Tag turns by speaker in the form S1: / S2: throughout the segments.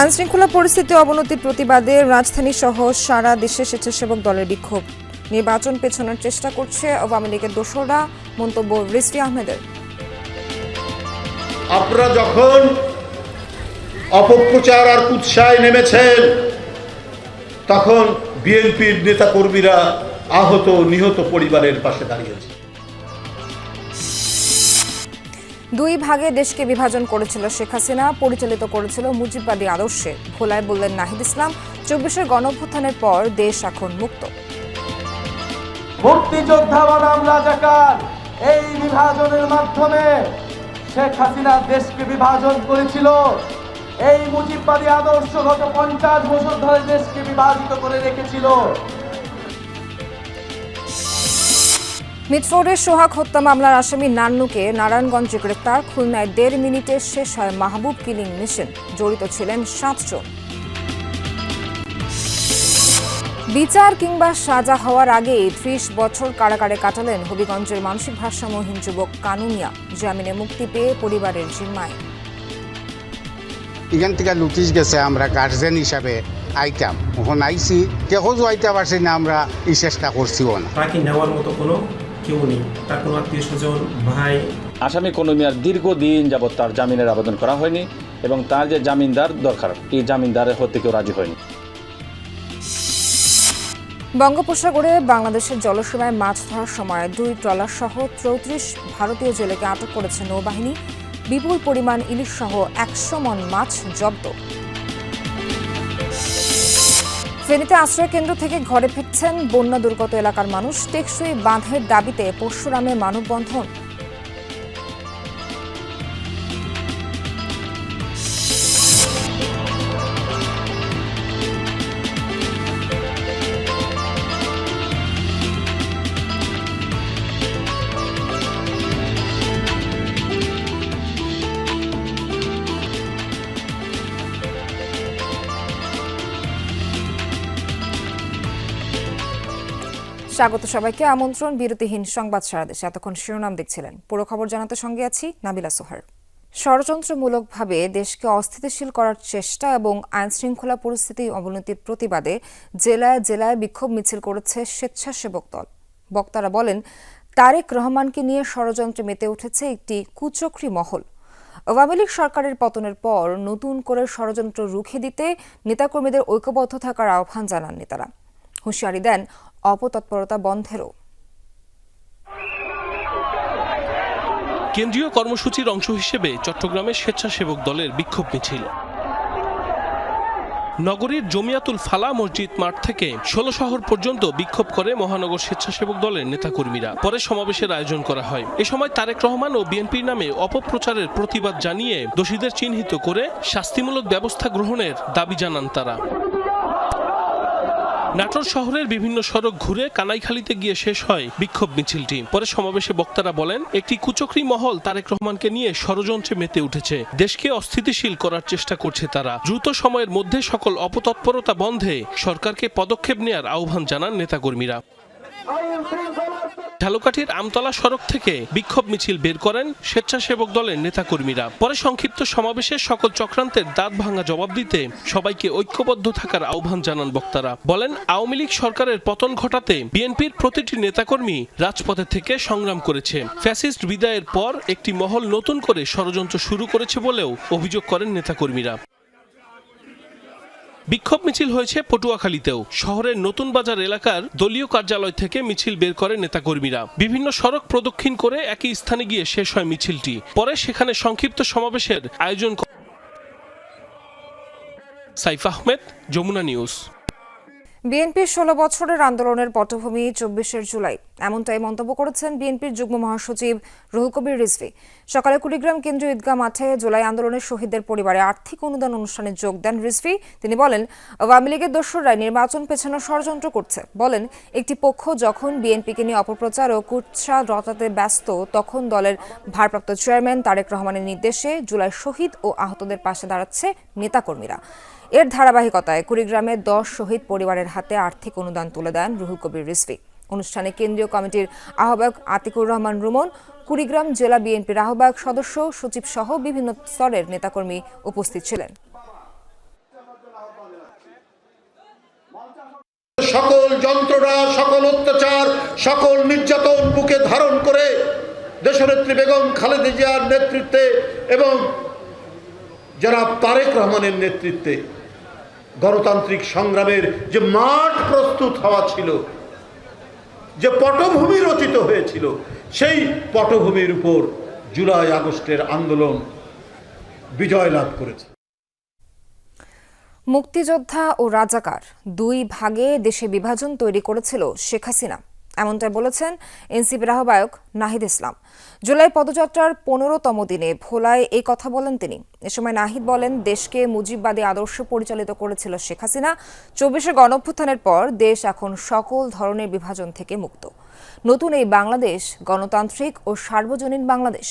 S1: আইনশৃঙ্খলা পরিস্থিতি অবনতির প্রতিবাদে রাজধানী সহ সারা দেশে স্বেচ্ছাসেবক দলের বিক্ষোভ। নির্বাচন পেছানোর চেষ্টা করছে আওয়ামী লীগের দোসররা, মন্তব্য রিজভি আহমেদের।
S2: আপনারা যখন অপপ্রচার আর কুৎসায় নেমেছেন, তখন বিএনপির নেতাকর্মীরা আহত, নিহত পরিবারের পাশে দাঁড়িয়েছে।
S1: দুই ভাগে দেশকে বিভাজন করেছিল শেখ হাসিনা, পরিচালিত করেছিল মুজিববাদী আদর্শে। ভোলায় বললেন নাহিদ ইসলাম, চব্বিশের গণঅভ্যুত্থানের পর দেশ এখন মুক্ত।
S3: মুক্তিযোদ্ধা বনাম রাজাকার, এই বিভাজনের মাধ্যমে শেখ হাসিনা দেশকে বিভাজন করেছিল। এই মুজিববাদী আদর্শ গত পঞ্চাশ বছর ধরে দেশকে বিভাজিত করে রেখেছিল।
S1: মিটফোর্ডের সোহাগ হত্যা মামলার আসামি নান্নুকে নারায়ণগঞ্জে গ্রেপ্তার। খুলনায় দেড় মিনিটে শেষ হয় মাহবুব কিলিং মিশন। জড়িত ছিলেন সাতজন বিচার কিংবা সাজা হওয়ার আগেই ত্রিশ বছর কারাগারে কাটালেন হবিগঞ্জের মানসিক ভারসাম্যহীন যুবক কানুনিয়া জামিনে মুক্তি পেয়ে পরিবারের জিম্মায়।
S4: এখান থেকে নোটিশ গেছে আমরা গার্জেন হিসাবে আইতাম। ওখানে আইসি কেউ যাইতে পারছি না আমরা এই চেষ্টা করছিও না।
S5: তাকে নেওয়ার মতো কোনো কেউ নেই। তার কোনো আত্মীয় স্বজন ভাই।
S6: আসামি কোনো মিয়ার দীর্ঘদিন যাবৎ তার জামিনের আবেদন করা হয়নি এবং তার যে জামিনদার দরকার এই জামিনদারের হতে কেউ রাজি হয়নি।
S1: বঙ্গোপসাগরে বাংলাদেশের জলসীমায় মাছ ধরার সময় দুই ট্রলার সহ চৌত্রিশ ভারতীয় জেলেকে আটক করেছে নৌবাহিনী। বিপুল পরিমাণ ইলিশ সহ একশো মন মাছ জব্দ। ফেনীতে আশ্রয় কেন্দ্র থেকে ঘরে ফিরছেন বন্যা দুর্গত এলাকার মানুষ। টেকসই বাঁধের দাবিতে পরশুরামে মানববন্ধন। স্বাগত সবাইকে। আমন্ত্রণ, বিরতিহীন সংবাদ সারা দেশে এতক্ষণ শিরোনাম দেখছিলেন। পুরো খবর জানাতে সঙ্গে আছি নাবিলা সোহার। ষড়যন্ত্রমূলকভাবে দেশকে অস্থিতিশীল করার চেষ্টা এবং আইন শৃঙ্খলা পরিস্থিতি অবনতির প্রতিবাদে জেলায় জেলায় বিক্ষোভ মিছিল করেছে স্বেচ্ছাসেবক দল। বক্তারা বলেন, তারেক রহমানকে নিয়ে ষড়যন্ত্রে মেতে উঠেছে একটি কুচক্রী মহল। আওয়ামী লীগ সরকারের পতনের পর নতুন করে ষড়যন্ত্র রুখে দিতে নেতাকর্মীদের ঐক্যবদ্ধ থাকার আহ্বান জানান নেতারা। হুঁশিয়ারি দেন অপতৎপরতা বন্ধেরও।
S7: কেন্দ্রীয় কর্মসূচির অংশ হিসেবে চট্টগ্রামে স্বেচ্ছাসেবক দলের বিক্ষোভ মিছিল। নগরীর জমিয়াতুল ফালা মসজিদ মাঠ থেকে ষোলো শহর পর্যন্ত বিক্ষোভ করে মহানগর স্বেচ্ছাসেবক দলের নেতাকর্মীরা। পরে সমাবেশের আয়োজন করা হয়। এ সময় তারেক রহমান ও বিএনপির নামে অপপ্রচারের প্রতিবাদ জানিয়ে দোষীদের চিহ্নিত করে শাস্তিমূলক ব্যবস্থা গ্রহণের দাবি জানান তারা। নাটোর শহরের বিভিন্ন সড়ক ঘুরে কানাইখালীতে গিয়ে শেষ হয় বিক্ষোভ মিছিলটি পরে সমাবেশে বক্তারা বলেন, একটি কুচক্রি মহল তারেক রহমানকে নিয়ে ষড়যন্ত্রে মেতে উঠেছে। দেশকে অস্থিতিশীল করার চেষ্টা করছে তারা। দ্রুত সময়ের মধ্যে সকল অপতৎপরতা বন্ধে সরকারকে পদক্ষেপ নেয়ার আহ্বান জানান নেতাকর্মীরা। ঝালকাঠির আমতলা সড়ক থেকে বিক্ষোভ মিছিল বের করেন স্বেচ্ছাসেবক দলের নেতাকর্মীরা। পরে সংক্ষিপ্ত সমাবেশে সকল চক্রান্তের দাঁত ভাঙা জবাব দিতে সবাইকে ঐক্যবদ্ধ থাকার আহ্বান জানান বক্তারা। বলেন, আওয়ামী লীগ সরকারের পতন ঘটাতে বিএনপির প্রতিটি নেতাকর্মী রাজপথে থেকে সংগ্রাম করেছে। ফ্যাসিস্ট বিদায়ের পর একটি মহল নতুন করে ষড়যন্ত্র শুরু করেছে বলেও অভিযোগ করেন নেতাকর্মীরা। বিক্ষোভ মিছিল হয়েছে পটুয়াখালীতেও। শহরের নতুন বাজার এলাকার দলীয় কার্যালয় থেকে মিছিল বের করে নেতাকর্মীরা। বিভিন্ন সড়ক প্রদক্ষিণ করে একই স্থানে গিয়ে শেষ হয় মিছিলটি। পরে সেখানে সংক্ষিপ্ত সমাবেশের আয়োজন সাইফ আহমেদ, যমুনা নিউজ।
S1: বিএনপির ষোলো বছরের আন্দোলনের পটভূমি চব্বিশের জুলাই। এমনটাই মন্তব্য করেছেন বিএনপির যুগ্ম মহাসচিব রুহুল কবির রিজভি। সকালে কুড়িগ্রাম কেন্দ্রীয় ঈদগাহ মাঠে জুলাই আন্দোলনের শহীদদের পরিবারে আর্থিক অনুদান অনুষ্ঠানে যোগ দেন রিজভি। তিনি বলেন, আওয়ামী লীগের দোসররা নির্বাচন পেছানোর ষড়যন্ত্র করছে। বলেন, একটি পক্ষ যখন বিএনপিকে নিয়ে অপপ্রচার ও কুৎসা রটাতে ব্যস্ত, তখন দলের ভারপ্রাপ্ত চেয়ারম্যান তারেক রহমানের নির্দেশে জুলাই শহীদ ও আহতদের পাশে দাঁড়াচ্ছে নেতাকর্মীরা। এর ধারাবাহিকতায় কুড়িগ্রামে দশ শহীদ পরিবারের হাতে আর্থিক অনুদান তুলে দেন রুহুল কবির রিসভি অনুষ্ঠানে কেন্দ্রীয় কমিটির আহ্বায়ক আতিকুর রহমান রুমন, কুড়িগ্রাম জেলা বিএনপির আহ্বায়ক সদস্য সচিব সহ বিভিন্ন স্তরের নেতাকর্মী উপস্থিত ছিলেন।
S2: সকল যন্ত্রণা, সকল অত্যাচার, সকল নির্যাতন বুকে ধারণ করে দেশনেত্রী বেগম খালেদা জিয়ার নেতৃত্বে এবং যারা তারেক রহমানের নেতৃত্বে গণতান্ত্রিক সংগ্রামের যে মাঠ প্রস্তুত হওয়া ছিল, যে পটভূমি রচিত হয়েছিল, সেই পটভূমির উপর জুলাই আগস্টের আন্দোলন বিজয় লাভ করেছে।
S1: মুক্তিযোদ্ধা ও রাজাকার দুই ভাগে দেশে বিভাজন তৈরি করেছিল শেখ হাসিনা। এমনটাই বলেছেন এনসিপির আহ্বায়ক নাহিদ ইসলাম। জুলাই পদযাত্রার পনেরোতম দিনে ভোলায় এই কথা বলেন তিনি। এ সময় নাহিদ বলেন, দেশকে মুজিববাদী আদর্শ পরিচালিত করেছিল শেখ হাসিনা। চব্বিশে গণঅভ্যুত্থানের পর দেশ এখন সকল ধরনের বিভাজন থেকে মুক্ত। নতুন এই বাংলাদেশ গণতান্ত্রিক ও সার্বজনীন বাংলাদেশ।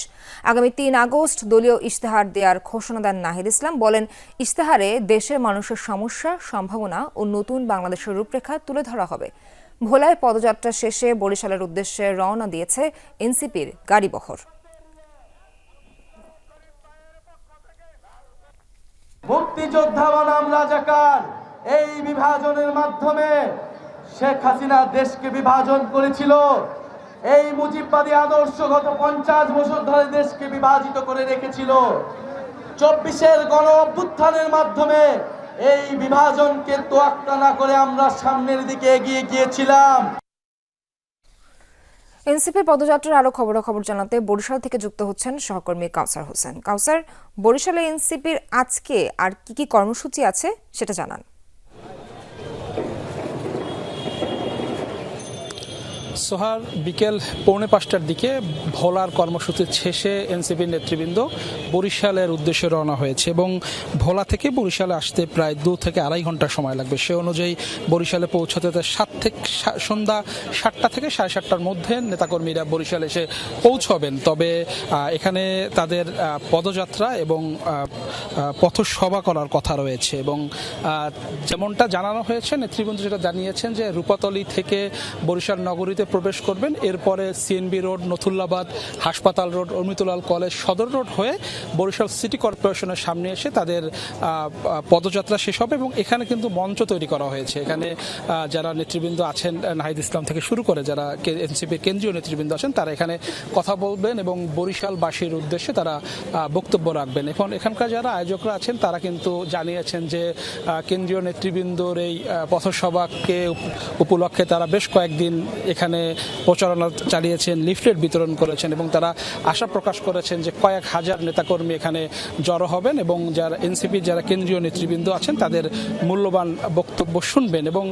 S1: আগামী তিন আগস্ট দলীয় ইশতেহার দেওয়ার ঘোষণা দেন নাহিদ ইসলাম। বলেন, ইশতেহারে দেশের মানুষের সমস্যা, সম্ভাবনা ও নতুন বাংলাদেশের রূপরেখা তুলে ধরা হবে। ভোলায় পদযাত্রা শেষে বরিশালের উদ্দেশ্যে রওনা দিয়েছে এনসিপির গাড়িবহর
S3: মুক্তিযোদ্ধা বনাম রাজাকার, এই বিভাজনের মাধ্যমে শেখ হাসিনা দেশকে বিভাজন করেছিল। এই মুজিববাদী আদর্শ গত পঞ্চাশ বছর ধরে দেশকে বিভাজিত করে রেখেছিল। চব্বিশের গণ অভ্যুত্থানের মাধ্যমে এই বিভাজনকে তোয়াক্কা না করে আমরা সামনের দিকে এগিয়ে গিয়েছিলাম।
S1: এনসিপির পদযাত্রার আরও খবরাখবর জানাতে বরিশাল থেকে যুক্ত হচ্ছেন সহকর্মী কাউসার হোসেন। কাউসার, বরিশালে এনসিপির আজকে আর কি কি কর্মসূচি আছে সেটা জানান।
S8: সোহার বিকেল পৌনে পাঁচটার দিকে ভোলার কর্মসূচির শেষে এনসিপির নেতৃবৃন্দ বরিশালের উদ্দেশ্যে রওনা হয়েছে এবং ভোলা থেকে বরিশালে আসতে প্রায় দু থেকে আড়াই ঘণ্টা সময় লাগবে। সে অনুযায়ী বরিশালে পৌঁছাতে সাত থেকে সন্ধ্যা সাতটা থেকে সাড়ে সাতটার মধ্যে নেতাকর্মীরা বরিশালে এসে পৌঁছবেন। তবে এখানে তাদের পদযাত্রা এবং পথসভা করার কথা রয়েছে এবং যেমনটা জানানো হয়েছে, নেতৃবৃন্দ যেটা জানিয়েছেন যে রূপাতলি থেকে বরিশাল নগরীতে প্রবেশ করবেন। এরপরে সিএনবি রোড নথুল্লাবাদ, হাসপাতাল road, Amritalal college, Sadar road হয়ে বরিশাল সিটি কর্পোরেশনের সামনে এসে তাদের পদযাত্রা শেষ হবে এবং এখানে কিন্তু মঞ্চ তৈরি করা হয়েছে। এখানে যারা নেতৃবৃন্দ আছেন, নাহিদ ইসলাম থেকে শুরু করে যারা এনসিপির কেন্দ্রীয় নেতৃবৃন্দ আছেন, তারা এখানে কথা বলবেন এবং বরিশালবাসীর উদ্দেশ্যে তারা বক্তব্য রাখবেন। এখন এখানকার যারা আয়োজকরা আছেন, তারা কিন্তু জানিয়েছেন যে কেন্দ্রীয় নেতৃবৃন্দর এই পথসভাকে উপলক্ষে তারা বেশ কয়েকদিন এখানে প্রচারণা চালিয়েছেন, লিফলেট বিতরণ করেছেন এবং তারা আশা প্রকাশ করেছেন যে কয়েক হাজার নেতাকর্মী এখানে জড়ো হবেন এবং যারা এনসিপির যারা কেন্দ্রীয় নেতৃবৃন্দ আছেন তাদের মূল্যবান বক্তব্য শুনবেন এবং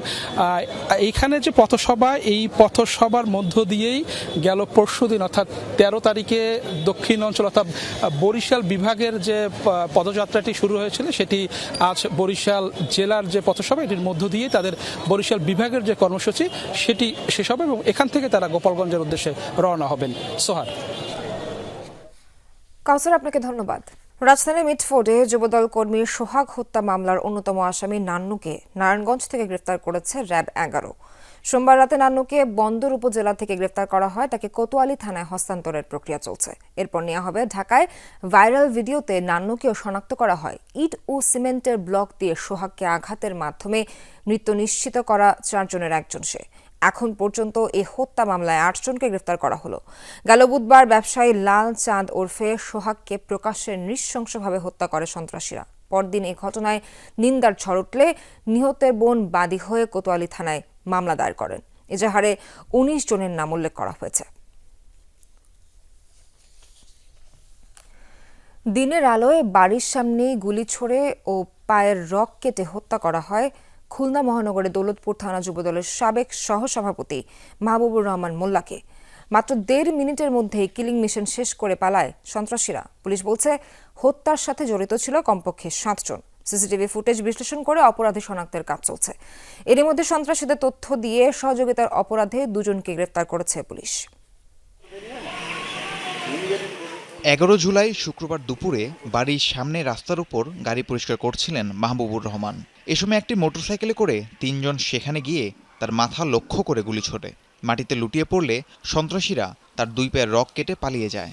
S8: এইখানে যে পথসভা, এই পথসভার মধ্য দিয়েই গেল পরশু দিন, অর্থাৎ তেরো তারিখে দক্ষিণ অঞ্চল অর্থাৎ বরিশাল বিভাগের যে পদযাত্রাটি শুরু হয়েছিল সেটি আজ বরিশাল জেলার যে পথসভা, এটির মধ্য দিয়ে তাদের বরিশাল বিভাগের যে কর্মসূচি সেটি শেষ হবে এবং এখান থেকে তারা গোপালগঞ্জের উদ্দেশ্যে রওনা হবেন। সোহার
S1: কাউসার, আপনাকে ধন্যবাদ। রাজধানীর মিটফোর্ডে যুবদল কর্মীর সোহাগ হত্যা মামলার অন্যতম আসামি নান্নুকে নারায়ণগঞ্জ থেকে গ্রেফতার করেছে র্যাব এগারো। সোমবার রাতে নান্নুকে বন্দর উপজেলা থেকে গ্রেফতার করা হয়। তাকে কোতোয়ালি থানায় হস্তান্তরের প্রক্রিয়া চলছে। এরপর নেওয়া হবে ঢাকায় ভাইরাল ভিডিওতে নান্নুকেও শনাক্ত করা হয়। ইট ও সিমেন্টের ব্লক দিয়ে সোহাগকে আঘাতের মাধ্যমে মৃত্যু নিশ্চিত করা চারজনের একজন সে। এখন পর্যন্ত এই হত্যা মামলায় আটজনকে গ্রেফতার করা হলো। গেল বুধবার ব্যবসায়ী লাল চাঁদ ওরফে সোহাগকে প্রকাশ্যে নৃশংসভাবে হত্যা করে সন্ত্রাসীরা। পরদিন এই ঘটনায় নিন্দার ঝড় উঠলে নিহতের বোন বাদী হয়ে কোতোয়ালি থানায় মামলা দায়ের করেন। এজাহারে উনিশ জনের নাম উল্লেখ করা হয়েছে। দিনের আলোয় বাড়ির সামনে গুলি ছোড়ে ও পায়ের রক কেটে হত্যা করা হয় খুলনা মহানগরে দৌলতপুর থানা যুবদলের সাবেক সহসভাপতি মাহবুবুর রহমান মোল্লাকে। মাত্র দেড় মিনিটের মধ্যে কিলিং মিশন শেষ করে পালায় সন্ত্রাসীরা। পুলিশ বলছে, হত্যার সাথে জড়িত ছিল কমপক্ষে সাতজন সিসিটিভি ফুটেজ বিশ্লেষণ করে অপরাধী শনাক্তের কাজ চলছে। এরই মধ্যে সন্ত্রাসীদের তথ্য দিয়ে সহযোগিতার অপরাধে দুজনকে গ্রেফতার করেছে পুলিশ।
S9: এগারো জুলাই শুক্রবার দুপুরে বাড়ির সামনে রাস্তার উপর গাড়ি পরিষ্কার করছিলেন মাহবুবুর রহমান। এ সময় একটি মোটরসাইকেলে করে তিনজন সেখানে গিয়ে তার মাথা লক্ষ্য করে গুলি ছোটে। মাটিতে লুটিয়ে পড়লে সন্ত্রাসীরা তার দুই পায়ের রক কেটে পালিয়ে যায়।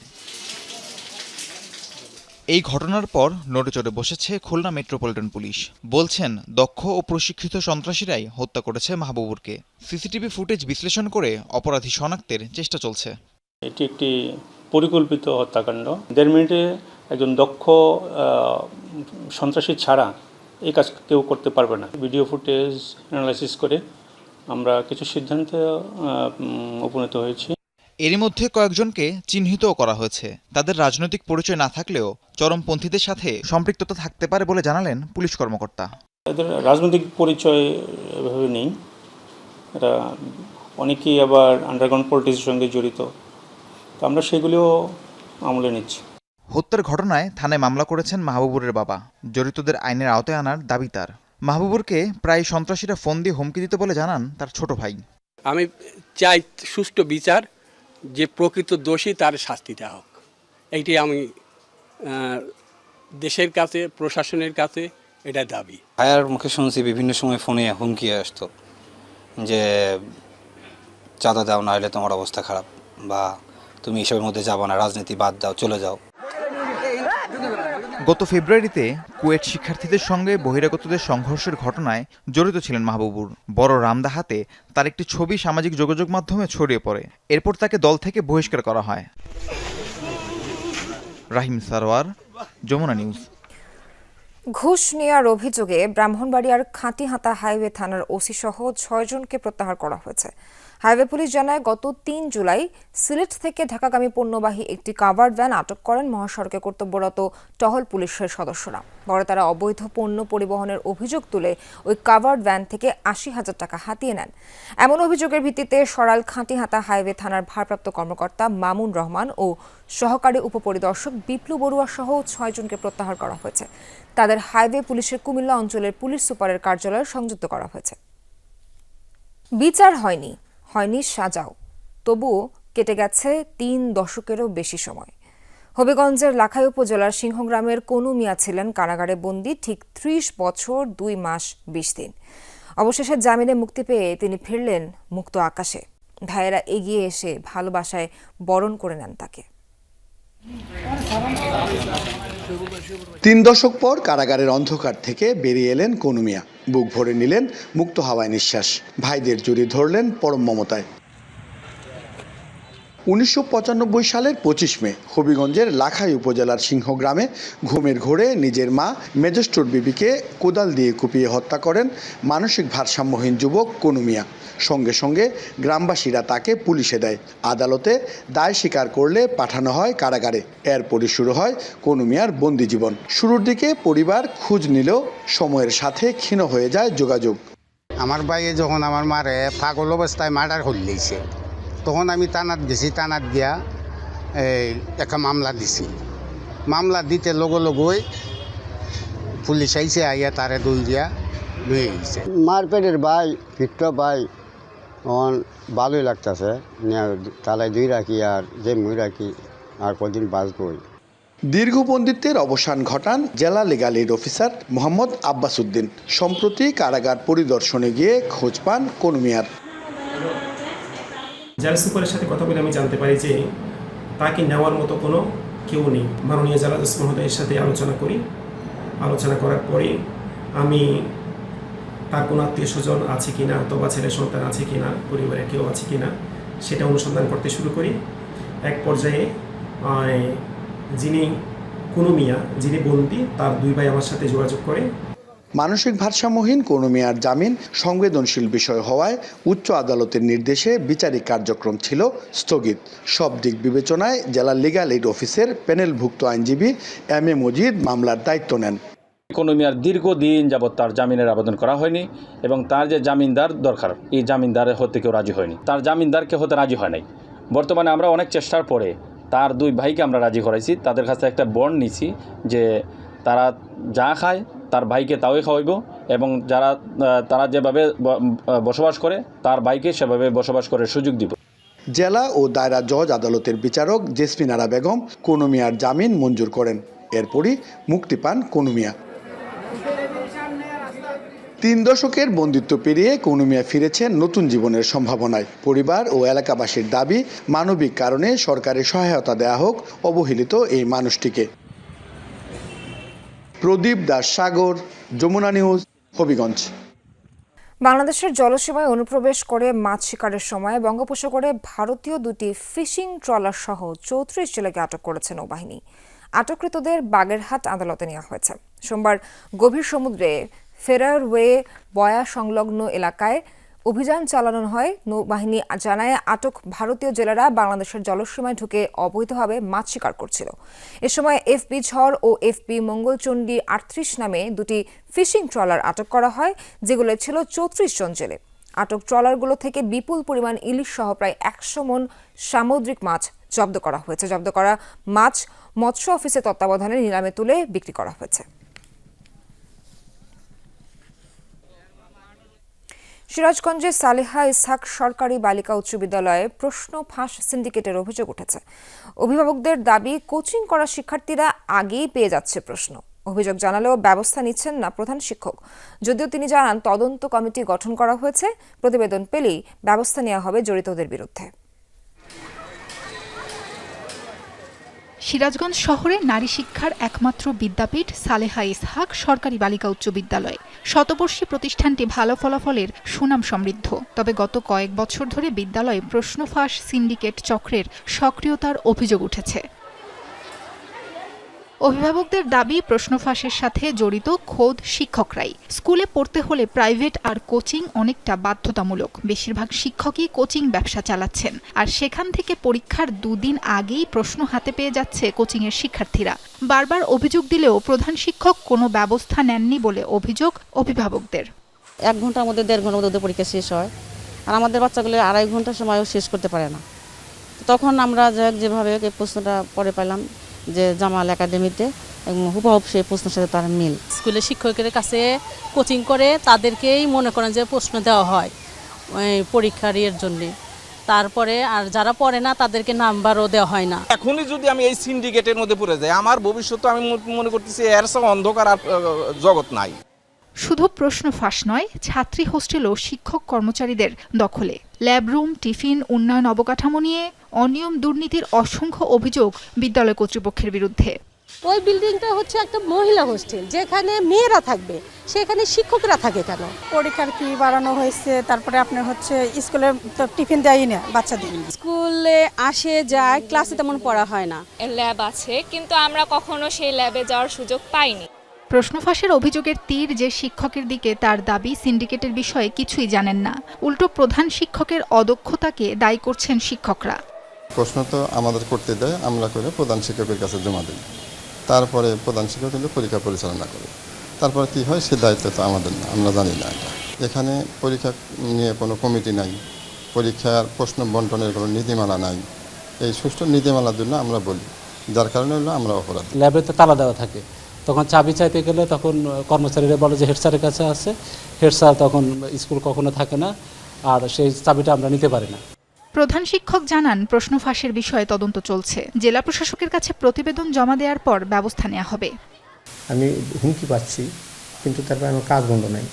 S9: এই ঘটনার পর নড়েচড়ে বসেছে খুলনা মেট্রোপলিটন পুলিশ। বলছেন, দক্ষ ও প্রশিক্ষিত সন্ত্রাসীরাই হত্যা করেছে মাহবুবুরকে। সিসিটিভি ফুটেজ বিশ্লেষণ করে অপরাধী শনাক্তের চেষ্টা চলছে।
S10: এটি একটি পরিকল্পিত হত্যাকাণ্ড। দেড় মিনিটে একজন দক্ষ সন্ত্রাসী ছাড়া এই কাজ কেউ করতে পারবে না। ভিডিও ফুটেজ অ্যানালাইসিস করে আমরা কিছু সিদ্ধান্তে উপনীত হয়েছি।
S9: এরই মধ্যে কয়েকজনকে চিহ্নিত করা হয়েছে। তাদের রাজনৈতিক পরিচয় না থাকলেও চরমপন্থীদের সাথে সম্পৃক্ততা থাকতে পারে বলে জানালেন পুলিশ কর্মকর্তা।
S10: এদের রাজনৈতিক পরিচয় এভাবে নেই। এরা অনেকেই আবার আন্ডারগ্রাউন্ড পলিটিক্সের সঙ্গে জড়িত। তো আমরা সেগুলিও আমলে নিচ্ছি।
S9: হত্যার ঘটনায় থানায় মামলা করেছেন মাহবুবুরের বাবা। জড়িতদের আইনের আওতায় আনার দাবি তার। মাহবুবুরকে প্রায় সন্ত্রাসীরা ফোন দিয়ে হুমকি দিতে বলে জানান তার ছোট ভাই।
S11: আমি চাই সুষ্ঠু বিচার যে প্রকৃত দোষী তার শাস্তি দেওয়া হোক। এইটি আমি দেশের কাছে প্রশাসনের কাছে এটা দাবি।
S12: ভাইয়ার মুখে শুনছি বিভিন্ন সময় ফোনে হুমকি আসতো যে চাঁদা দাও না হলে তোমার অবস্থা খারাপ বা তুমি এসবের মধ্যে যাব না রাজনীতি বাদ দাও চলে যাও।
S9: গত ফেব্রুয়ারিতে কুয়েট শিক্ষার্থীদের সঙ্গে বহিরাগতদের সংঘর্ষের ঘটনায় জড়িত ছিলেন মাহবুবুর বড় রামদাহাতে তার একটি ছবি সামাজিক যোগাযোগ মাধ্যমে ছড়িয়ে পড়ে। এরপর তাকে দল থেকে বহিষ্কার করা হয়। রাহিম সারোয়ার, যমুনা নিউজ।
S1: ঘুষ নেওয়ার অভিযোগে ব্রাহ্মণবাড়িয়ার খাঁটিহাতা হাইওয়ে থানার ওসি সহ ছয়জনকে প্রত্যাহার করা হয়েছে। হাইওয়ে পুলিশ জানায়, গত তিন জুলাই সিলেট থেকে ঢাকাগামী পণ্যবাহী একটি কাভার্ড ভ্যান আটক করেন মহাসড়কে কর্তব্যরত টহল পুলিশের সদস্যরা। পরে তারা অবৈধ পণ্য পরিবহনের অভিযোগ তুলে ওই কাভার্ড ভ্যান থেকে আশি হাজার টাকা হাতিয়ে নেন। এমন অভিযোগের ভিত্তিতে সরাল খাঁটিহাতা হাইওয়ে থানার ভারপ্রাপ্ত কর্মকর্তা মামুন রহমান ও সহকারী উপপরিদর্শক বিপ্লু বড়ুয়া সহ ছয়জনকে প্রত্যাহার করা হয়েছে। তাদের হাইওয়ে পুলিশের কুমিল্লা অঞ্চলের পুলিশ সুপারের কার্যালয়ে সংযুক্ত করা হয়েছে। বিচার হয়নি। হয়নি সাজাও। তবুও কেটে গেছে তিন দশকেরও বেশি সময়। হবিগঞ্জের লাখাই উপজেলার সিংহগ্রামের কনু মিয়া ছিলেন কারাগারে বন্দী ঠিক ত্রিশ বছর দুই মাস বিশ দিন। অবশেষে জামিনে মুক্তি পেয়ে তিনি ফিরলেন মুক্ত আকাশে। ভাইয়েরা এগিয়ে এসে ভালোবাসায় বরণ করে নেন তাকে।
S13: তিন দশক পর কারাগারের অন্ধকার থেকে বেরিয়ে এলেন কনুমিয়া। বুক ভরে নিলেন মুক্ত হাওয়ায় নিঃশ্বাস। ভাইদের জুড়ে ধরলেন পরম মমতায়। উনিশশো পঁচানব্বই সালের পঁচিশ মে, হবিগঞ্জের লাখাই উপজেলার সিংহগ্রামে ঘুমের ঘোরে নিজের মা মেজস্টোর বিবিকে কোদাল দিয়ে কুপিয়ে হত্যা করেন মানসিক ভারসাম্যহীন যুবক কনুমিয়া সঙ্গে সঙ্গে গ্রামবাসীরা তাকে পুলিশে দেয়। আদালতে দায় স্বীকার করলে পাঠানো হয় কারাগারে। এরপরই শুরু হয় কনুমিয়ার বন্দি জীবন। শুরুর দিকে পরিবার খোঁজ নিলেও সময়ের সাথে ক্ষীণ হয়ে যায় যোগাযোগ।
S4: আমার ভাইয়ে যখন আমার মারে পাগল অবস্থায় মার্ডার করলেইছে তখন আমি টানাত গেছি টানাত গিয়া এই একটা মামলা দিছি। মামলা দিতে লগে লগই পুলিশ আইছে আইয়া তারে দই দিয়া লয়ে গেছে।
S14: মারপেটের ভাই ফিটটা ভাই তখন ভালোই লাগতেছে তালাই দুই রাখি আর যে মুই রাখি আর কদিন বাঁচবই।
S13: দীর্ঘ বন্দিত্বের অবসান ঘটান জেলা legal aid officer Mohammad Abbas Uddin সম্প্রতি কারাগার পরিদর্শনে গিয়ে খোঁজ পান কোন কনুমিয়ার।
S5: জেলা সুপারের সাথে কথা বলে আমি জানতে পারি যে তাকে নেওয়ার মতো কোনো কেউ নেই। মাননীয় জেলা জজ মহোদয়ের সাথে আলোচনা করি। আলোচনা করার পরে আমি তার কোনো আত্মীয় স্বজন আছে কি না অথবা ছেলে সন্তান আছে কি না পরিবারে কেউ আছে কি না সেটা অনুসন্ধান করতে শুরু করি। এক পর্যায়ে যিনি কোনো মিয়া যিনি বন্দি, তার দুই ভাই আমার সাথে যোগাযোগ করে।
S13: মানসিক ভারসাম্যহীন কনুমিয়ার জামিন সংবেদনশীল বিষয় হওয়ায় উচ্চ আদালতের নির্দেশে বিচারিক কার্যক্রম ছিল স্থগিত। সব দিক বিবেচনায় জেলা লিগাল এইড অফিসের প্যানেলভুক্ত আইনজীবী এম এ মজিদ মামলার দায়িত্ব নেন।
S6: ইকোনমিয়ার দীর্ঘদিন যাবৎ তার জামিনের আবেদন করা হয়নি এবং তার যে জামিনদার দরকার, এই জামিনদারের হতে কেউ রাজি হয়নি। তার জামিনদারকে হতে রাজি হয় নাই। বর্তমানে আমরা অনেক চেষ্টার পরে তার দুই ভাইকে আমরা রাজি করাইছি। তাদের কাছে একটা বন্ড নিছি যে তারা যা খায় তার ভাইকে তাওই খাওয়াইব এবং যারা তারা যেভাবে বসবাস করে, তার ভাইকে সেভাবে বসবাস করার সুযোগ দিব।
S13: জেলা ও দায়রা জজ আদালতের বিচারক জেসমিন আরা বেগম কনুমিয়ার জামিন মঞ্জুর করেন। এরপরই মুক্তি পান কনুমিয়া। তিন দশকের বন্দিত্ব পেরিয়ে কনুমিয়া ফিরেছেন নতুন জীবনের সম্ভাবনায়। পরিবার ও এলাকাবাসীর দাবি, মানবিক কারণে সরকারের সহায়তা দেয়া হোক, অবহেলিত এই মানুষটিকে। প্রদীপ দাস সাগর, যমুনা নিউজ, হবিগঞ্জ।
S1: বাংলাদেশের জলসীমায় অনুপ্রবেশ করে মাছ শিকারের সময় বঙ্গোপসাগরে ভারতীয় দুটি ফিশিং ট্রলার সহ চৌত্রিশ জেলাকে আটক করেছে নৌবাহিনী। আটককৃতদের বাগেরহাট আদালতে নেওয়া হয়েছে। সোমবার গভীর সমুদ্রে ফেরারওয়ে বয়া সংলগ্ন এলাকায় অভিযান চালানো হয়। নৌবাহিনী জানায়, আটক ভারতীয় জেলেরা বাংলাদেশের জলসীমায় ঢুকে অবৈধভাবে মাছ শিকার করছিল। এ সময় এফবি ঝড় ও এফবি মঙ্গলচণ্ডী আটত্রিশ নামে দুটি ফিশিং ট্রলার আটক করা হয় যেগুলো ছিল চৌত্রিশ জন জেলে। আটক ট্রলারগুলো থেকে বিপুল পরিমাণ ইলিশ সহ প্রায় একশো মন সামুদ্রিক মাছ জব্দ করা হয়েছে। জব্দ করা মাছ মৎস্য অফিসের তত্ত্বাবধানে নিলামে তুলে বিক্রি করা হয়েছে। সিরাজগঞ্জের সালেহা ইসহাক সরকারি বালিকা উচ্চ বিদ্যালয়ে প্রশ্ন ফাঁস সিন্ডিকেটের অভিযোগ উঠেছে। অভিভাবকদের দাবি, কোচিং করা শিক্ষার্থীরা আগেই পেয়ে যাচ্ছে প্রশ্ন। অভিযোগ জানালেও ব্যবস্থা নিচ্ছেন না প্রধান শিক্ষক। যদিও তিনি জানান, তদন্ত কমিটি গঠন করা হয়েছে, প্রতিবেদন পেলেই ব্যবস্থা নেওয়া হবে জড়িতদের বিরুদ্ধে।
S15: সিরাজগঞ্জ শহরে নারী শিক্ষার একমাত্র বিদ্যাপীঠ সালেহা ইসহাক সরকারি বালিকা উচ্চ বিদ্যালয়। শতবর্ষী প্রতিষ্ঠানটি ভালো ফলাফলের সুনাম সমৃদ্ধ। তবে গত কয়েক বছর ধরে বিদ্যালয়ে প্রশ্নফাঁস সিন্ডিকেট চক্রের সক্রিয়তার অভিযোগ উঠেছে। অভিভাবকদের দাবি, প্রশ্নফাঁসের সাথে জড়িত খোদ শিক্ষকরাই। স্কুলে পড়তে হলে প্রাইভেট আর কোচিং অনেকটা বাধ্যতামূলক। বেশিরভাগ শিক্ষকই কোচিং ব্যবসা চালাচ্ছেন। আর সেখান থেকে পরীক্ষার দুদিন আগেই প্রশ্ন হাতে পেয়ে যাচ্ছে কোচিংয়ের শিক্ষার্থীরা। বারবার অভিযোগ দিলেও প্রধান শিক্ষক কোনো ব্যবস্থা নেননি বলে অভিযোগ অভিভাবকদের।
S16: এক ঘণ্টার মধ্যে দেড় ঘণ্টার মধ্যে পরীক্ষা শেষ হয়। আর আমাদের বাচ্চাগুলো আড়াই ঘণ্টা সময়ও শেষ করতে পারে না। তখন আমরা যাই হোক, যেভাবে এই প্রশ্নটা পরে পেলাম যে জামাল একাডেমিতে এবং হুবহুব সেই প্রশ্নের সাথে তার মিল।
S17: স্কুলের শিক্ষকের কাছে কোচিং করে তাদেরকেই মনে করেন যে প্রশ্ন দেওয়া হয় ওই পরীক্ষার ইয়ের জন্যে। তারপরে আর যারা পড়ে না তাদেরকে নাম্বারও দেওয়া হয় না।
S18: এখনই যদি আমি এই সিন্ডিকেটের মধ্যে পড়ে যাই আমার ভবিষ্যৎ আমি মনে করতেছি এর সব অন্ধকার আর জগৎ নাই।
S15: শুধু প্রশ্ন ফাঁস নয় ছাত্রী হোস্টেলও শিক্ষক কর্মচারীদের দখলে। ল্যাবরুম টিফিন উন্নয়ন অবকাঠামো নিয়ে অনিয়ম দুর্নীতির অসংখ্য অভিযোগ বিদ্যালয় কর্তৃপক্ষের বিরুদ্ধে।
S19: ওই বিল্ডিংটা হচ্ছে একটা মহিলা হোস্টেল যেখানে মেয়েরা থাকবে সেখানে শিক্ষকরা থাকে কেন?
S20: পরীক্ষার ফি বাড়ানো হয়েছে তারপরে আপনার হচ্ছে স্কুলে তো টিফিন দেয়ই না বাচ্চাদের
S19: স্কুলে আসে যায় ক্লাসে তেমন পড়া হয় না।
S21: ল্যাব আছে কিন্তু আমরা কখনো সেই ল্যাবে যাওয়ার সুযোগ পাইনি।
S15: প্রশ্নফাঁসের অভিযোগের তীর যে শিক্ষকের দিকে তার দাবি সিন্ডিকেটের বিষয়ে কিছুই জানেন না। উল্টো প্রধান শিক্ষকের অদক্ষতাকে দায়ী করছেন শিক্ষকরা।
S22: প্রশ্ন তো আমাদের করতে দেয়, আমরা করে প্রধান শিক্ষকের কাছে জমা দিই। তারপরে প্রধান শিক্ষক কিন্তু পরীক্ষা পরিচালনা করে। তারপরে কী হয়, সে দায়িত্ব তো আমাদের না, আমরা জানি না এটা। এখানে পরীক্ষা নিয়ে কোনো কমিটি নাই, পরীক্ষার প্রশ্ন বন্টনের কোনো নীতিমালা নাই। এই সুষ্ঠু নীতিমালার জন্য আমরা বলি, যার কারণে হলো আমরা অপরাধ।
S23: ল্যাবে তো তালা দেওয়া থাকে। তখন চাবি চাইতে গেলে তখন কর্মচারীরা বলে যে, হেড স্যারের কাছে আছে। হেড স্যার তখন স্কুল কখনো থাকে না, আর সেই চাবিটা আমরা নিতে পারি না।
S15: প্রধান শিক্ষক জানান, প্রশ্ন ফাঁসের বিষয়ে তদন্ত চলছে। জেলা প্রশাসকের কাছে প্রতিবেদন জমা দেওয়ার পর ব্যবস্থা নেওয়া হবে।
S24: আমি হুমকি পাচ্ছি, কিন্তু তারপর আমার কাজ বন্ধ নাই।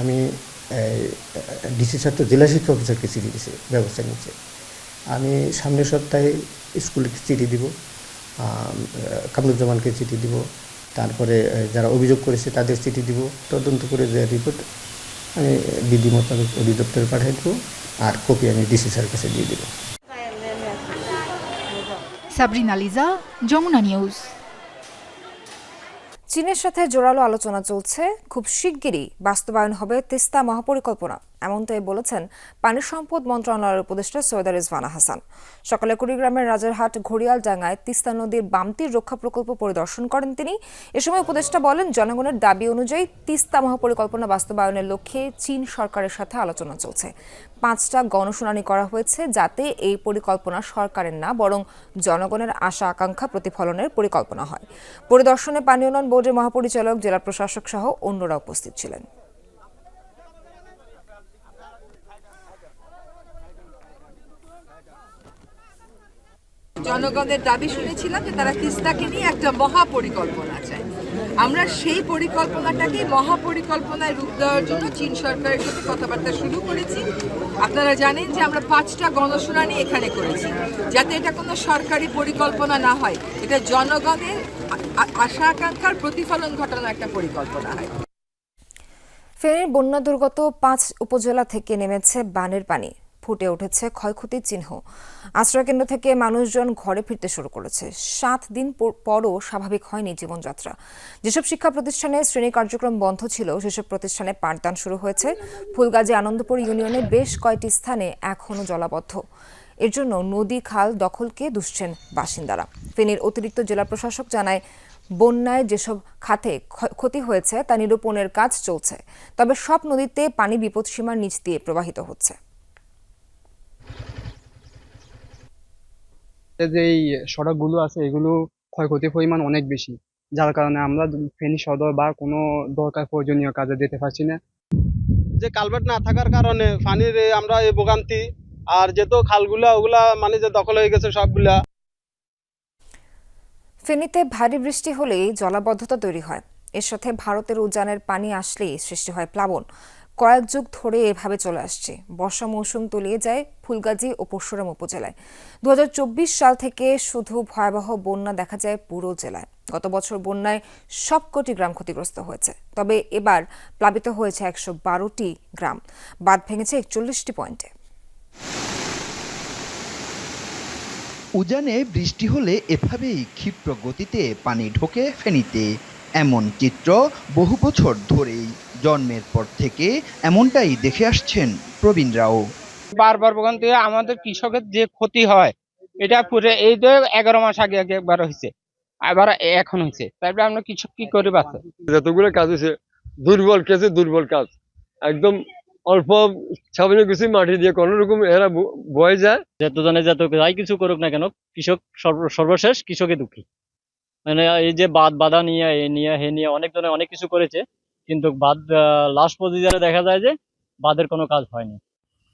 S24: আমি ডিসি তো জেলা শিক্ষা অফিসারকে চিঠি দিছে, ব্যবস্থা নিচ্ছে। আমি সামনের সপ্তাহে স্কুলে চিঠি দিব কামরুজ্জামানকে চিঠি দিব, তারপরে যারা অভিযোগ করেছে তাদের চিঠি দিব, তদন্ত করে রিপোর্ট, আমি বিধি মোতাবেক অধিদপ্তরে পাঠিয়ে দেবো। আর কপি আমি ডিসি স্যার কাছে দিয়ে দেব।
S15: সাবরিনা লিজা যমুনা নিউজ।
S1: চীনের সাথে জোরালো আলোচনা চলছে। খুব শিগগিরই বাস্তবায়ন হবে তিস্তা মহাপরিকল্পনা। এমনটাই বলেছেন পানি সম্পদ মন্ত্রণালয়ের উপদেষ্টা সৈয়দা রিজওয়ানা হাসান। সকালে কুড়িগ্রামের রাজারহাট ঘড়িয়াল ডাঙ্গায় তিস্তা নদীর বামতির রক্ষা প্রকল্প পরিদর্শন করেন তিনি। এ সময় উপদেষ্টা বলেন, জনগণের দাবি অনুযায়ী তিস্তা মহাপরিকল্পনা বাস্তবায়নের লক্ষ্যে চীন সরকারের সাথে আলোচনা চলছে। পাঁচটা গণশুনানি করা হয়েছে যাতে এই পরিকল্পনা সরকারের না, বরং জনগণের আশা আকাঙ্ক্ষা প্রতিফলনের পরিকল্পনা হয়। পরিদর্শনে পানি উন্নয়ন বোর্ডের মহাপরিচালক, জেলা প্রশাসক সহ অন্যরা উপস্থিত ছিলেন।
S25: জনগণের দাবি শুনেছিলাম যে তারা তিস্তাকে নিয়ে একটা মহা পরিকল্পনা চায়।
S26: আমরা সেই পরিকল্পনাটাকে মহাপরিকল্পনায় রূপ দেওয়ার জন্য চীন সরকারের সাথে কথাবার্তা শুরু করেছি। আপনারা জানেন যে আমরা পাঁচটা গণশুনানি এখানে করেছি। যাতে এটা কোনো সরকারি পরিকল্পনা না হয়, এটা জনগণের আশা আকাঙ্ক্ষার প্রতিফলন ঘটানো একটা পরিকল্পনা হয়।
S1: ফেনীর বন্যা দুর্গত পাঁচ উপজেলা থেকে নেমেছে বানের পানি। ফুটে উঠেছে ক্ষয়ক্ষতির চিহ্ন। আশ্রয়কেন্দ্র থেকে মানুষজন ঘরে ফিরতে শুরু করেছে। সাত দিন পর- পরও স্বাভাবিক হয়নি জীবনযাত্রা। যেসব শিক্ষা প্রতিষ্ঠানে শ্রেণি কার্যক্রম বন্ধ ছিল, সেসব প্রতিষ্ঠানে পাঠদান শুরু হয়েছে। ফুলগাজী আনন্দপুর ইউনিয়নে বেশ কয়েকটি স্থানে এখনও জলাবদ্ধ। এর জন্য নদী খাল দখলকে দুষছেন বাসিন্দারা। ফেনীর অতিরিক্ত জেলা প্রশাসক জানায়, বন্যায় যেসব খাতে ক্ষতি হয়েছে, তা নিরূপণের কাজ চলছে। তবে সব নদীতে পানি বিপদসীমার নিচ দিয়ে প্রবাহিত হচ্ছে।
S27: যে এই সড়কগুলো আছে এগুলো ক্ষয়ক্ষতির পরিমাণ অনেক বেশি। যার কারণে আমরা ফেনী সদর বা কোনো দরকার প্রয়োজনীয় কাজে যেতে পারছি না।
S28: যে কালভার্ট না থাকার কারণে পানির আমরা এই ভোগান্তি আর যেহেতু খালগুলা ওগুলা মানে যে দখল হয়ে গেছে সবগুলা।
S1: ফেনীতে ভারী বৃষ্টি হলেই জলাবদ্ধতা তৈরি হয়। এর সাথে ভারতের উজানের পানি আসলেই সৃষ্টি হয় প্লাবন। কয়েক যুগ ধরে এভাবে চলে আসছে। বর্ষা মৌসুম তলিয়ে যায় ফুলগাজী ও পরশুরাম উপজেলায়। দু হাজার চব্বিশ সাল থেকে শুধু ভয়াবহ বন্যা দেখা যায় পুরো জেলায়। গত বছর বন্যায় সবকটি গ্রাম ক্ষতিগ্রস্ত হয়েছে। তবে এবার প্লাবিত হয়েছে একশো বারোটি গ্রাম। বাদ ভেঙেছে একচল্লিশটি পয়েন্টে।
S29: উজানে বৃষ্টি হলে এভাবেই ক্ষিপ্র গতিতে পানি ঢোকে ফেনীতে। এমন চিত্র বহু বছর ধরেই। জন্মের পর থেকে এমনটাই দেখে আসছেন প্রবীণরাও
S25: বারবার ওখান থেকে আমাদের কৃষকের যে ক্ষতি হয় এটা পুরো এই তো এগারো মাস আগে আগে একবার হয়েছে আবার এখন হয়েছে। তারপরে আমরা কৃষক কি করে বাঁচে
S30: যতগুলো কাজ হয়েছে দুর্বল কেসে দুর্বল কাজ। একদম অল্প সামান্য কিছু মাটি দিয়ে কোনো রকম এরা বয়ে যায়।
S31: যত জনে যত যাই কিছু করুক না কেন কৃষক সর্ব- সর্বশেষ কৃষকে দুঃখী। মানে এই যে বাদ বাধা নিয়ে এ নিয়ে হে নিয়ে অনেক জনে অনেক কিছু করেছে কিন্তু বাদ লাস্ট পর্যায়ে দেখা যায় যে বাদের কোনো কাজ হয়নি।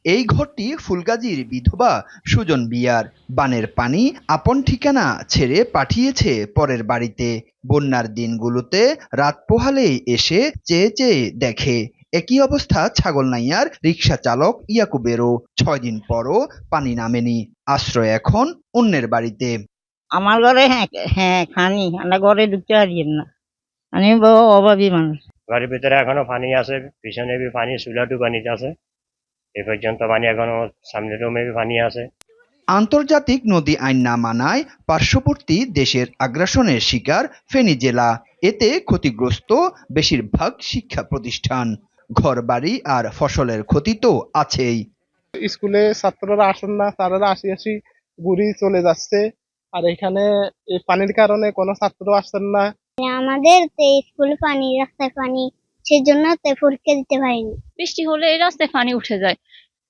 S29: এই ঘরটি ফুলগাজীর বিধবা সুজন বিয়ার। বানের পানি আপন ঠিকানা ছেড়ে পাঠিয়েছে পরের বাড়িতে। বন্যার দিনগুলোতে রাত পোহালেই এসে চেয়ে চেয়ে দেখে একই অবস্থা ছাগল ছাগলনাইয়ার রিক্সা চালক ইয়াকুবেরও। ছয় দিন পরও পানি নামেনি। আশ্রয় এখন অন্যের বাড়িতে।
S32: আমার ঘরে হ্যাঁ হ্যাঁ খানি। আমরা ঘরে ঢুকতে পারি না। আমি অভাবী মানুষ।
S33: ঘরের ভিতরে এখনও পানি আছে পিছনে বি পানি চুলাটো পানিতে আছে। এ পর্যন্ত পানি এখনও সামনের রুমে বি পানি আছে।
S29: আন্তর্জাতিক নদী আইন না মানায় পার্শ্ববর্তী দেশের আগ্রাসনের শিকার ফেনী জেলা। এতে ক্ষতিগ্রস্ত বেশিরভাগ শিক্ষা প্রতিষ্ঠান। ঘরবাড়ি আর ফসলের ক্ষতি তো আছেই।
S27: স্কুলে ছাত্ররা আসেন না তারা আসি আসি ঘুরি চলে যাচ্ছে। আর এখানে এই পানির কারণে কোনো ছাত্র আসছেন না।
S34: আমাদের তো স্কুল পানি রাস্তায় পানি সেজন্য তো পরীক্ষা দিতে পারিনি।
S35: বৃষ্টি হলে এই রাস্তায় পানি উঠে যায়।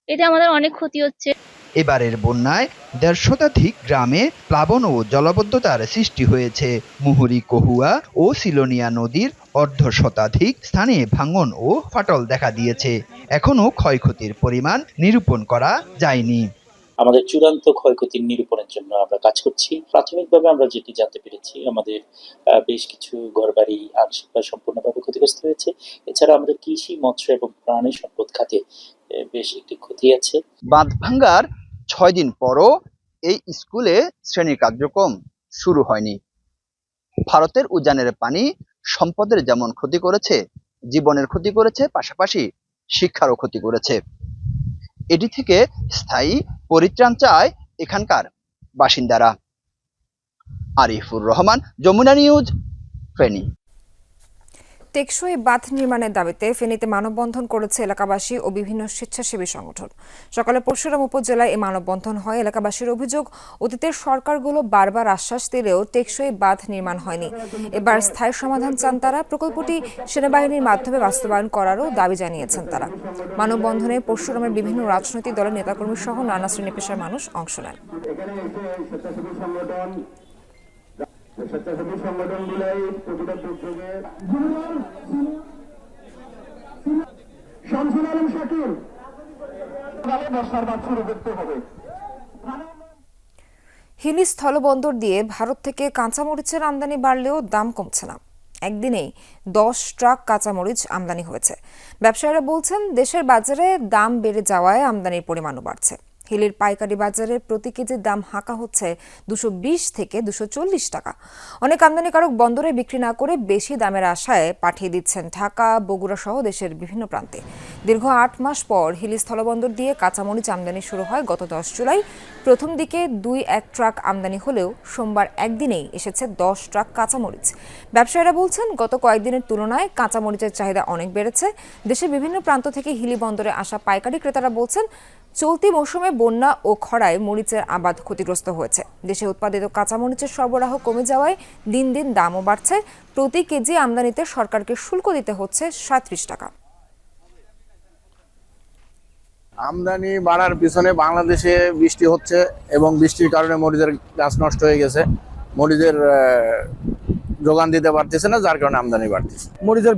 S35: এতে আমাদের অনেক ক্ষতি হচ্ছে।
S29: এবারের বন্যায় দেড় শতাধিক গ্রামে প্লাবন ও জলবদ্ধতার সৃষ্টি হয়েছে। মুহুরী কহুয়া ও সিলোনিয়া নদীর অর্ধ শতাধিক স্থানে ভাঙন ও ফাটল দেখা দিয়েছে। এখনও ক্ষয়ক্ষতির পরিমাণ নিরূপণ করা যায়নি।
S36: আমাদের চূড়ান্ত ক্ষয়ক্ষতি নিরূপণের জন্য আমরা কাজ করছি। প্রাথমিকভাবে আমরা যেটি জানতে পেরেছি, আমাদের বেশ কিছু ঘরবাড়ি আর সম্পূর্ণভাবে ক্ষতিগ্রস্ত হয়েছে। এছাড়া আমাদের কৃষি, মৎস্য এবং প্রাণী সম্পদ খাতে বেশ একটি ক্ষতি আছে।
S29: বাঁধ ভাঙ্গার ছয় দিন পরও এই স্কুলে শ্রেণি কার্যক্রম শুরু হয়নি। ভারতের উজানের পানি সম্পদের যেমন ক্ষতি করেছে, জীবনের ক্ষতি করেছে, পাশাপাশি শিক্ষারও ক্ষতি করেছে। এটি থেকে স্থায়ী পরিত্রাণ চায় এখানকার বাসিন্দারা। আরিফুর রহমান যমুনা নিউজ ফেনী।
S1: টেকসই বাঁধ নির্মাণের দাবিতে ফেনীতে মানববন্ধন করেছে এলাকাবাসী ও বিভিন্ন স্বেচ্ছাসেবী সংগঠন। সকালে পরশুরাম উপজেলায় এই মানববন্ধন হয়। এলাকাবাসীর অভিযোগ, অতীতের সরকারগুলো বারবার আশ্বাস দিলেও টেকসই বাঁধ নির্মাণ হয়নি। এবার স্থায়ী সমাধান চান তারা। প্রকল্পটি সেনাবাহিনীর মাধ্যমে বাস্তবায়ন করারও দাবি জানিয়েছেন তারা। মানববন্ধনে পরশুরামের বিভিন্ন রাজনৈতিক দলের নেতাকর্মী সহ নানা শ্রেণি পেশার মানুষ অংশ নেন।
S37: স্বেচ্ছাসেবী সংগঠনগুলাই প্রতিটা দুর্যোগে শামসুল আলম শাকিল। বর্ষার বাদ শুরু করতে হবে।
S1: হিলি স্থলবন্দর দিয়ে ভারত থেকে কাঁচামরিচের আমদানি বাড়লেও দাম কমছে না। একদিনেই দশ ট্রাক কাঁচামরিচ আমদানি হয়েছে। ব্যবসায়ীরা বলছেন দেশের বাজারে দাম বেড়ে যাওয়ায় আমদানির পরিমাণও বাড়ছে। হিলির পাইকারি বাজারে প্রতি কেজির দাম হাঁকা হচ্ছে দুশো থেকে দুশো টাকা। অনেক আমদানিকারক বন্দরে বিক্রি না করে বেশি দামের আশায় পাঠিয়ে দিচ্ছেন ঢাকা, বগুড়া সহ দেশের বিভিন্ন প্রান্তে। দীর্ঘ আট মাস পর হিলি স্থলবন্দর দিয়ে কাঁচামরিচ আমদানি শুরু হয় গত দশ জুলাই। প্রথম দিকে দুই এক ট্রাক আমদানি হলেও সোমবার একদিনেই এসেছে দশ ট্রাক কাঁচামরিচ। ব্যবসায়ীরা বলছেন, গত কয়েকদিনের তুলনায় কাঁচামরিচের চাহিদা অনেক বেড়েছে। দেশের বিভিন্ন প্রান্ত থেকে হিলি বন্দরে আসা পাইকারি ক্রেতারা বলছেন চলতি মৌসুমে বন্যা ও খরায় মরিচের আবাদ ক্ষতিগ্রস্ত হয়েছে। দেশে উৎপাদিত কাঁচামরিচের সরবরাহ কমে যাওয়ায় দিন দিন দামও বাড়ছে। প্রতি কেজি আমদানিতে সরকারকে শুল্ক দিতে হচ্ছে সাঁত্রিশ টাকা।
S38: আমদানি বাড়ার পিছনে বাংলাদেশে বৃষ্টি হচ্ছে এবং বৃষ্টির কারণে মরিচের গাছ নষ্ট হয়ে গেছে। মরিচের যোগান দিতে পারতেছে না যার কারণে আমদানি বাড়তেছে।
S39: মরিচের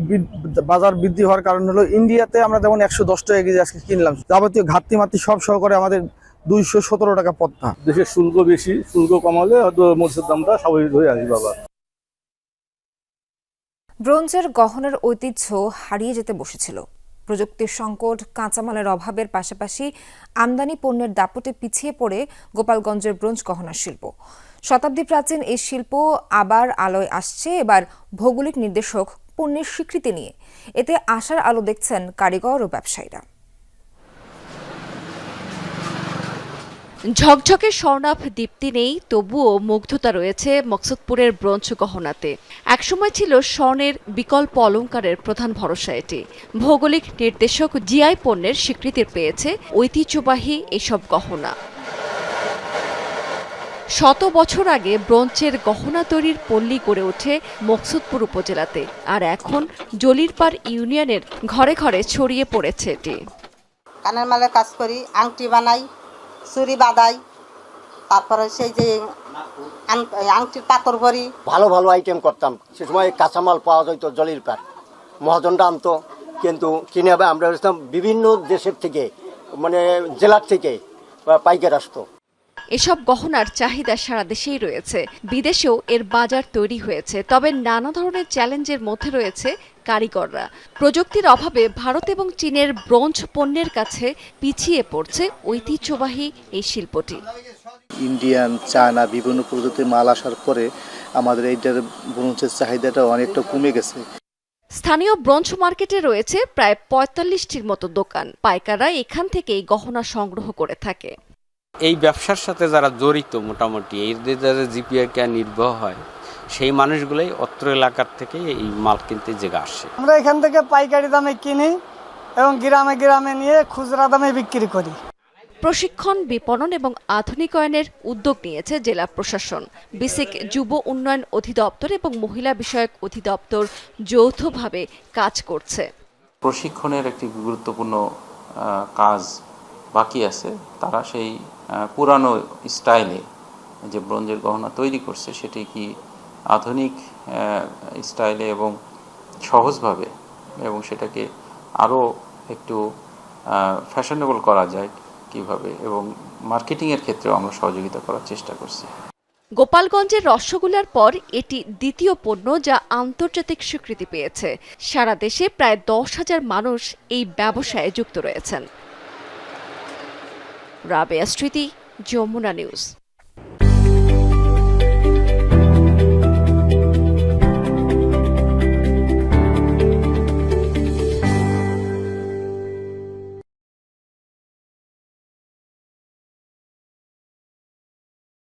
S39: বাজার বৃদ্ধি হওয়ার কারণ হলো ইন্ডিয়াতে আমরা যেমন একশো দশ টাকা কেজি আজকে কিনলাম যাবতীয় ঘাটতি মাত্রি সব সহকারে আমাদের দুইশো সতেরো টাকা পদ্মা
S40: দেশের শুল্ক বেশি শুল্ক কমালে হয়তো মরিচের দামটা স্বাভাবিক হয়ে আসবে আবার।
S1: ব্রোঞ্জের গহনার ঐতিহ্য হারিয়ে যেতে বসেছিল। প্রযুক্তির সংকট কাঁচামালের অভাবের পাশাপাশি আমদানি পণ্যের দাপটে পিছিয়ে পড়ে গোপালগঞ্জের ব্রোঞ্জ গহনার শিল্প। শতাব্দী প্রাচীন এই শিল্প আবার আলোয় আসছে। এবার ভৌগোলিক নির্দেশক পণ্যের স্বীকৃতি নিয়ে। এতে আশার আলো দেখছেন কারিগর ও ব্যবসায়ীরা।
S41: ঝকঝকে স্বর্ণাভ দীপ্তি নেই, তবুও মুগ্ধতা রয়েছে মকসুদপুরের ব্রোঞ্জ গহনাতে। একসময় ছিল স্বর্ণের বিকল্প অলঙ্কারের প্রধান ভরসা এটি। ভৌগোলিক নির্দেশক জিআই পণ্যের স্বীকৃতি পেয়েছে ঐতিহ্যবাহী এসব গহনা। শত বছর আগে ব্রোঞ্জের গহনা তৈরির পল্লী গড়ে ওঠে মকসুদপুর উপজেলাতে। আর এখন জলিরপাড় ইউনিয়নের ঘরে ঘরে ছড়িয়ে পড়েছে এটি।
S42: কানের মালের কাজ করি আংটি বানাই চুরি বাঁধাই তারপরে সেই যে আং- আংটির পাথর ভরি।
S43: ভালো ভালো আইটেম করতাম। সে সময় কাঁচামাল পাওয়া যেত জলির পাট মহাজনটা আনতো কিন্তু কিনে আবার আমরা বুঝতাম বিভিন্ন দেশের থেকে মানে জেলার থেকে পাইকার আসতো।
S41: এসব গহনার চাহিদা সারা দেশেই রয়েছে। বিদেশেও এর বাজার তৈরি হয়েছে তবে নানা ধরনের চ্যালেঞ্জের মধ্যে রয়েছে কারিগররা। প্রযুক্তির অভাবে ভারত এবং চীনের ব্রোঞ্জ পণ্যের কাছে পিছিয়ে পড়ছে ঐতিহ্যবাহী এই শিল্পটি।
S44: ইন্ডিয়ান চায়না বিভিন্ন প্রজাতির মাল আসার পরে আমাদের এইটার ব্রোঞ্জের চাহিদাটা অনেকটা কমে গেছে।
S41: স্থানীয় ব্রোঞ্জ মার্কেটে রয়েছে প্রায় পঁয়তাল্লিশটির মতো দোকান। পাইকাররা এখান থেকেই গহনা সংগ্রহ করে থাকে।
S45: এই ব্যবসার সাথে যারা জড়িত মোটামুটি এই যারা জিপিআইকে নির্বাহ হয় সেই মানুষগুলোই অত্র এলাকার থেকে এই মাল কিনতে জেগে আসে।
S46: আমরা এখান থেকে পাইকারি দামে কিনি এবং গ্রামে গ্রামে নিয়ে খুচরা দামে বিক্রি করি।
S41: প্রশিক্ষণ বিপণন এবং আধুনিকায়নের উদ্যোগ নিয়েছে জেলা প্রশাসন। বিসিক যুব উন্নয়ন অধিদপ্তর এবং মহিলা বিষয়ক অধিদপ্তর যৌথভাবে কাজ করছে।
S47: প্রশিক্ষণের একটি গুরুত্বপূর্ণ কাজ বাকি আছে, তারা সেই পুরানো স্টাইলে যে ব্রোঞ্জের গহনা তৈরি করছে, সেটি কি আধুনিক স্টাইলে এবং সহজভাবে এবং সেটাকে আরও একটু ফ্যাশনেবল করা যায় কীভাবে এবং মার্কেটিংয়ের ক্ষেত্রেও আমরা সহযোগিতা করার চেষ্টা করছি।
S41: গোপালগঞ্জের রসগোল্লার পর এটি দ্বিতীয় পণ্য যা আন্তর্জাতিক স্বীকৃতি পেয়েছে। সারা দেশে প্রায় দশ হাজার মানুষ এই ব্যবসায়ে যুক্ত রয়েছেন। রাবেয়া স্মৃতি যমুনা নিউজ।